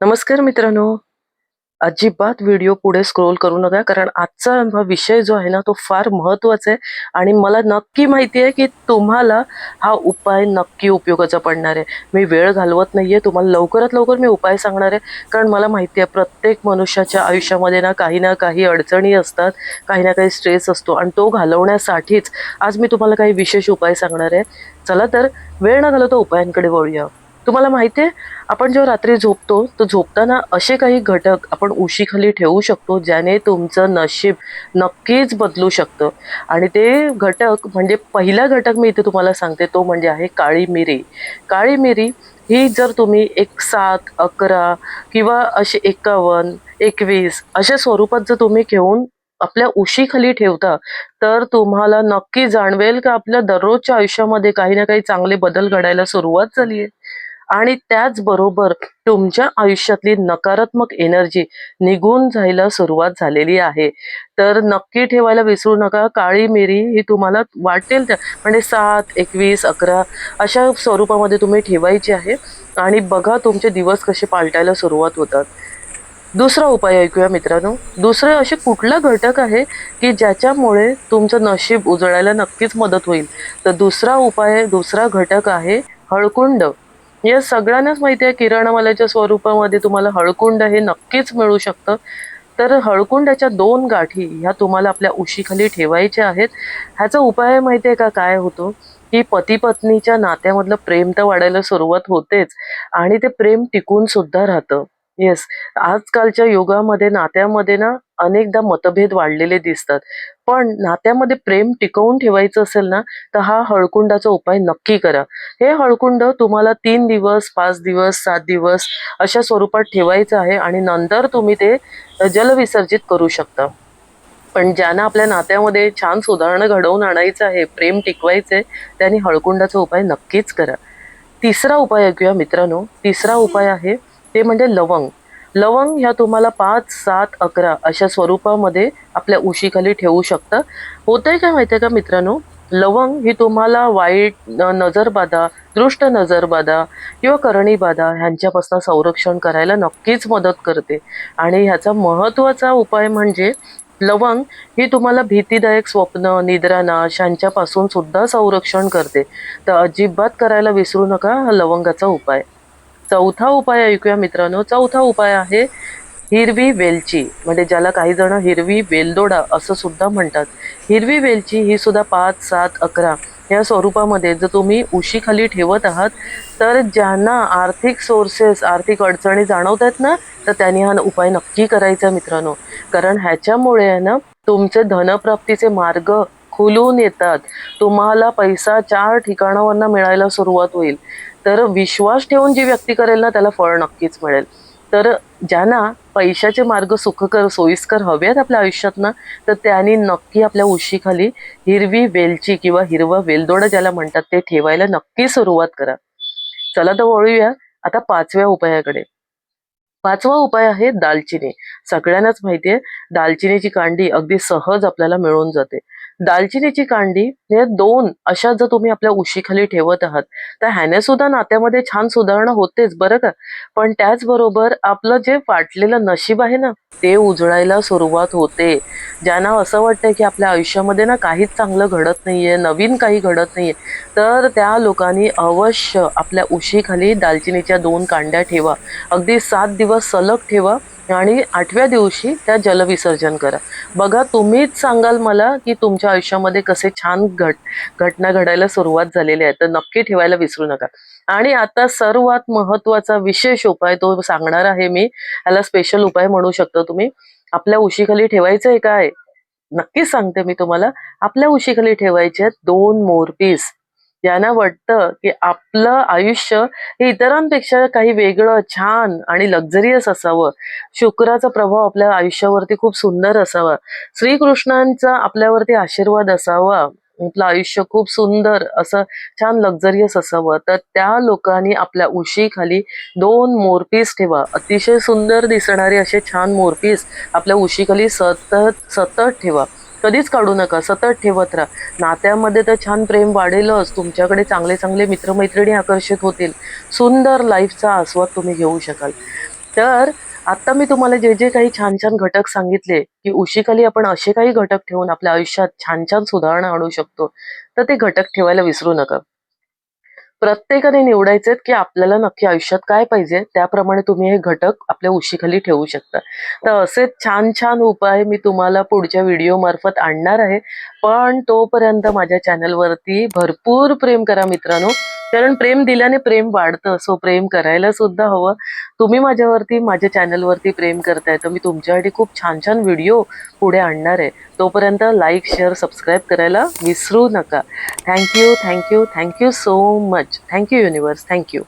नमस्कार मित्रांनो. अजिबात व्हिडिओ पुढे स्क्रोल करू नका कारण आजचा हा विषय जो आहे ना तो फार महत्त्वाचा आहे आणि मला नक्की माहिती आहे की तुम्हाला हा उपाय नक्की उपयोगाचा पडणार आहे. मी वेळ घालवत नाही आहे तुम्हाला लवकरात लवकर मी उपाय सांगणार आहे कारण मला माहिती आहे प्रत्येक मनुष्याच्या आयुष्यामध्ये ना काही ना काही अडचणी असतात काही ना काही स्ट्रेस असतो आणि तो घालवण्यासाठीच आज मी तुम्हाला काही विशेष उपाय सांगणार आहे. चला तर वेळ न घालवता उपायांकडे वळूया. तुम्हाला माहिती आहे आपण जेव्हा रात्री झोपतो तर झोपताना असे काही घटक आपण उशीखाली ठेवू शकतो ज्याने तुमचं नशीब नक्कीच बदलू शकतं. आणि ते घटक म्हणजे पहिला घटक मी इथे तुम्हाला सांगते तो म्हणजे आहे काळी मिरी काळी मिरी ही जर तुम्ही एक सात अकरा किंवा असे एकावन्न एकवीस अशा स्वरूपात जर तुम्ही घेऊन आपल्या उशीखाली ठेवता तर तुम्हाला नक्की जाणवेल का आपल्या दररोजच्या आयुष्यामध्ये काही ना काही चांगले बदल घडायला सुरुवात झाली आहे. आणि त्याचबरोबर तुमच्या आयुष्यातली नकारात्मक एनर्जी निघून जायला सुरुवात झालेली आहे. तर नक्की ठेवायला विसरू नका. काळी मिरी ही तुम्हाला वाटेल त्या म्हणजे सात एकवीस अकरा अशा स्वरूपामध्ये तुम्ही ठेवायची आहे. आणि बघा तुमचे दिवस कसे पालटायला सुरुवात होतात. दुसरा उपाय ऐकूया मित्रांनो. दुसरे असे कुठला घटक आहे की ज्याच्यामुळे तुमचं नशीब उजळायला नक्कीच मदत होईल? तर दुसरा उपाय दुसरा घटक आहे हळकुंड. या सगळ्यांनाच माहिती आहे किराणामालाच्या स्वरूपामध्ये तुम्हाला हळकुंड हे नक्कीच मिळू शकतं. तर हळकुंडाच्या दोन गाठी ह्या तुम्हाला आपल्या उशीखाली ठेवायच्या आहेत. ह्याचा उपाय माहिती आहे का? काय होतो? की पती पत्नीच्या नात्यामधलं प्रेम तर वाढायला सुरुवात होतेच आणि ते प्रेम टिकून सुद्धा राहतं. येस आजकालच्या युगामध्ये नात्यामध्ये ना अनेकदा मतभेद वाढलेले दिसतात. पण नात्यामध्ये प्रेम टिकवून ठेवायचं असेल ना तर हा हळकुंडाचा उपाय नक्की करा. हे हळकुंड तुम्हाला तीन दिवस पाच दिवस सात दिवस अशा स्वरूपात ठेवायचं आहे आणि नंतर तुम्ही ते जलविसर्जित करू शकता. पण ज्यांना आपल्या नात्यामध्ये छान सुधारणा घडवून आणायचं आहे प्रेम टिकवायचंय त्यांनी हळकुंडाचा उपाय नक्कीच करा. तिसरा उपाय ऐकूया मित्रांनो. तिसरा उपाय आहे ते म्हणजे लवंग. लवंग ह्या तुम्हाला पाच सात अकरा अशा स्वरूपामध्ये आपल्या उशीखाली ठेवू शकता. होतंय काय आहे का मित्रांनो? लवंग ही तुम्हाला वाईट नजरबाधा दृष्ट नजरबाधा किंवा करणीबाधा ह्यांच्यापासून संरक्षण करायला नक्कीच मदत करते. आणि ह्याचा महत्त्वाचा उपाय म्हणजे लवंग ही तुम्हाला भीतीदायक स्वप्न निद्रानाश यांच्यापासून सुद्धा संरक्षण करते. तर अजिबात करायला विसरू नका हा लवंगाचा उपाय. चौथा उपाय ऐकूया मित्रांनो. चौथा उपाय आहे हिरवी वेलची. म्हणजे ज्याला काही जण हिरवी वेलदोडा असं सुद्धा म्हणतात. हिरवी वेलची ही सुद्धा पाच सात अकरा या स्वरूपामध्ये जर तुम्ही उशीखाली ठेवत आहात तर ज्यांना आर्थिक सोर्सेस आर्थिक अडचणी जाणवत आहेत ना तर त्यांनी हा उपाय नक्की करायचा मित्रांनो. कारण ह्याच्यामुळे आहे ना तुमचे धनप्राप्तीचे मार्ग खुलून येतात. तुम्हाला पैसा चार ठिकाणावरनं मिळायला सुरुवात होईल. तर विश्वास ठेवून जी व्यक्ती करेल ना त्याला फळ नक्कीच मिळेल. तर ज्यांना पैशाचे मार्ग सुखकर सोयीस्कर हवे आहेत आपल्या आयुष्यात ना तर त्यांनी नक्की आपल्या उशीखाली हिरवी वेलची किंवा हिरवा वेलदोडा ज्याला म्हणतात ते ठेवायला नक्की सुरुवात करा. चला तर वळूया आता पाचव्या उपायाकडे. पाचवा उपाय आहे दालचिनी. सगळ्यांनाच माहिती आहे दालचिनीची कांडी अगदी सहज आपल्याला मिळून जाते. दालचिनीची कांडी हे दोन अशा जर तुम्ही आपल्या उशीखाली ठेवत आहात तर ह्याने सुद्धा नात्यामध्ये छान सुधारणा होतेच बरं का? पण त्याचबरोबर आपलं जे वाटलेलं नशीब आहे ना ते उजळायला सुरुवात होते. ज्यांना असं वाटतं की आपल्या आयुष्यामध्ये ना काहीच चांगलं घडत नाहीये नवीन काही घडत नाहीये तर त्या लोकांनी अवश्य आपल्या उशीखाली दालचिनीच्या दोन कांड्या ठेवा. अगदी सात दिवस सलग ठेवा आणि आठव्या दिवशी त्या जलविसर्जन करा. बघा तुम्हीच सांगाल मला की तुमच्या आयुष्यामध्ये कसे छान घट घटना घडायला सुरुवात झालेली आहे. तर नक्की ठेवायला विसरू नका. आणि आता सर्वात महत्त्वाचा विशेष उपाय तो सांगणार आहे मी. ह्याला स्पेशल उपाय म्हणू शकतो तुम्ही. आपल्या उशीखाली ठेवायचं आहे काय? नक्कीच सांगते मी तुम्हाला. आपल्या उशीखाली ठेवायचे आहेत दोन मोरपीस. यांना वाटतं की आपलं आयुष्य हे इतरांपेक्षा काही वेगळं छान आणि लक्झरियस असावं. शुक्राचा प्रभाव आपल्या आयुष्यावरती खूप सुंदर असावा. श्रीकृष्णांचा आपल्यावरती आशीर्वाद असावा. आपलं आयुष्य खूप सुंदर असं छान लक्झरियस असावं. तर त्या लोकांनी आपल्या उशीखाली दोन मोरपीस ठेवा. अतिशय सुंदर दिसणारे असे छान मोरपीस आपल्या उशीखाली सतत सतत ठेवा. कधीच काढू नका सतत ठेवत राहा. नात्यामध्ये तर छान प्रेम वाढेलच. तुमच्याकडे चांगले चांगले मित्रमैत्रिणी आकर्षित होतील. सुंदर लाईफचा आस्वाद तुम्ही घेऊ शकाल. तर आता मी तुम्हाला जे जे काही छान छान घटक सांगितले की उशीखाली आपण असे काही घटक ठेवून आपल्या आयुष्यात छान छान सुधारणा आणू शकतो तर ते घटक ठेवायला विसरू नका. प्रत्येकाने निवडायचे की आपल्याला नक्की आयुष्यात काय पाहिजे त्याप्रमाणे तुम्ही हे घटक आपल्या उशीखाली ठेवू शकता. तर असे छान छान उपाय मी तुम्हाला पुढच्या व्हिडिओ मार्फत आणणार आहे. पण तोपर्यंत माझ्या चॅनलवरती भरपूर प्रेम करा मित्रांनो. कारण प्रेम दिल्याने प्रेम वाढतं सो प्रेम करायला सुद्धा हवं. तुम्ही माझ्यावरती माझ्या चॅनलवरती प्रेम करताय तर मी तुमच्यासाठी खूप छान छान व्हिडिओ पुढे आणणार आहे. तोपर्यंत लाईक शेअर सबस्क्राईब करायला विसरू नका. Thank you thank you thank you so much thank you universe thank you